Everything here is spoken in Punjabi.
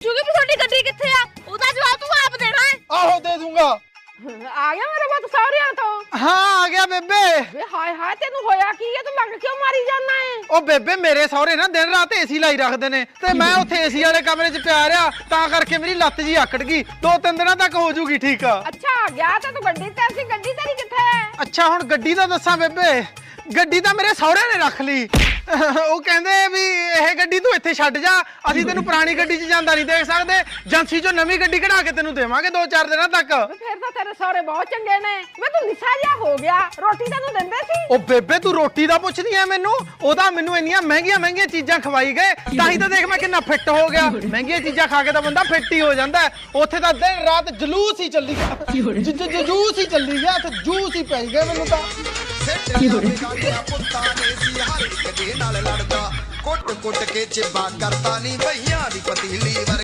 ਜੁਗੀ ਵੀ ਤੁਹਾਡੀ ਗੱਡੀ ਕਿੱਥੇ ਆ? ਉਹਦਾ ਜਵਾਬ ਤੂੰ ਆਪ ਦੇਣਾ ਹੈ। ਆਹੋ ਦੇ ਦੂੰਗਾ। ਆ ਗਿਆ ਮੇਰੇ ਪੁੱਤ ਸਹੁਰਿਆਂ ਤੋਂ। ਹਾਂ ਆ ਗਿਆ ਬੇਬੇ। ਵੇ ਹਾਏ ਹਾਏ ਤੈਨੂੰ ਹੋਇਆ ਕੀ ਹੈ? ਤੂੰ ਲੱਗ ਕਿਉਂ ਮਾਰੀ ਜਾਂਦਾ ਏ ਉਹ ਬੇਬੇ ਮੇਰੇ ਸਹੁਰੇ ਨਾ ਦਿਨ ਰਾਤ ਏਸੀ ਲਾਈ ਰੱਖਦੇ ਨੇ ਤੇ ਮੈਂ ਉੱਥੇ ਏਸੀ ਵਾਲੇ ਕਮਰੇ 'ਚ ਪਿਆ ਰਿਆ ਤਾਂ ਕਰਕੇ ਮੇਰੀ ਲੱਤ ਜੀ ਆਕੜ ਗਈ। ਦੋ ਤਿੰਨ ਦਿਨਾਂ ਤੱਕ ਹੋ ਜੂਗੀ ਠੀਕ ਆ। ਅੱਛਾ ਗਿਆ ਤਾਂ ਤੂੰ ਗੱਡੀ ਤੇ ਸੀ ਗੱਡੀ ਤੇਰੀ ਕਿੱਥੇ ਹੈ? ਅੱਛਾ ਹੁਣ ਗੱਡੀ ਦਾ ਦੱਸਾਂ ਬੇਬੇ। ਗੱਡੀ ਤਾਂ ਮੇਰੇ ਸਹੁਰੇ ਨੇ ਰੱਖ ਲਈ। ਉਹ ਕਹਿੰਦੇ ਵੀ ਇਹ ਗੱਡੀ ਤੂੰ ਇੱਥੇ ਛੱਡ ਜਾ। ਅਸੀਂ ਤੈਨੂੰ ਪੁਰਾਣੀ ਗੱਡੀ 'ਚ ਜਾਂਦਾ ਨਹੀਂ ਦੇਖ ਸਕਦੇ। ਏਜੰਸੀ 'ਚੋਂ ਨਵੀਂ ਗੱਡੀ ਕਢਾ ਕੇ ਤੈਨੂੰ ਦੇਵਾਂਗੇ ਦੋ ਚਾਰ ਦਿਨਾਂ ਤੱਕ। ਫਿਰ ਤਾਂ ਤੇਰੇ ਸਹੁਰੇ ਬਹੁਤ ਚੰਗੇ ਨੇ। ਵੇ ਤੂੰ ਨਿਸਾ ਜਿਹਾ ਹੋ ਗਿਆ। ਰੋਟੀ ਤੈਨੂੰ ਦਿੰਦੇ ਸੀ? ਉਹ ਬੇਬੇ ਤੂੰ ਰੋਟੀ ਦਾ ਪੁੱਛਦੀ ਐ ਮੈਨੂੰ। ਉਹਦਾ ਮੈਨੂੰ ਇੰਨੀਆਂ ਮਹਿੰਗੀਆਂ ਮਹਿੰਗੀਆਂ ਚੀਜ਼ਾਂ ਖਵਾਈ ਗਏ। ਤਾਂ ਹੀ ਤਾਂ ਦੇਖ ਮੈਂ ਕਿੰਨਾ ਫਿੱਟ ਹੋ ਗਿਆ। ਮਹਿੰਗੀਆਂ ਚੀਜ਼ਾਂ ਖਾ ਕੇ ਤਾਂ ਬੰਦਾ ਫਿੱਟ ਹੀ ਹੋ ਜਾਂਦਾ ਹੈ। ਉੱਥੇ ਤਾਂ ਦਿਨ ਰਾਤ ਜਲੂਸ ਹੀ ਚੱਲੀ ਗਿਆ। ਜ- ਜ- ਜ- ਜੂਸ ਹੀ ਚੱਲੀ ਗਿਆ। ਤੇ ਜੂਸ ਹੀ ਪੈ ਗਿਆ ਮੈਨੂੰ ਤਾਂ। ਸਾਡਿਆਂ ਪੁੱਤਾਂ ਨੇ ਸੀ ਹਰ ਇੱਕ ਦੇ ਨਾਲ ਲੜਦਾ। ਕੁੱਟ ਕੁੱਟ ਕੇ ਚਿੱਬਾ ਕਰਤਾ ਨਹੀਂ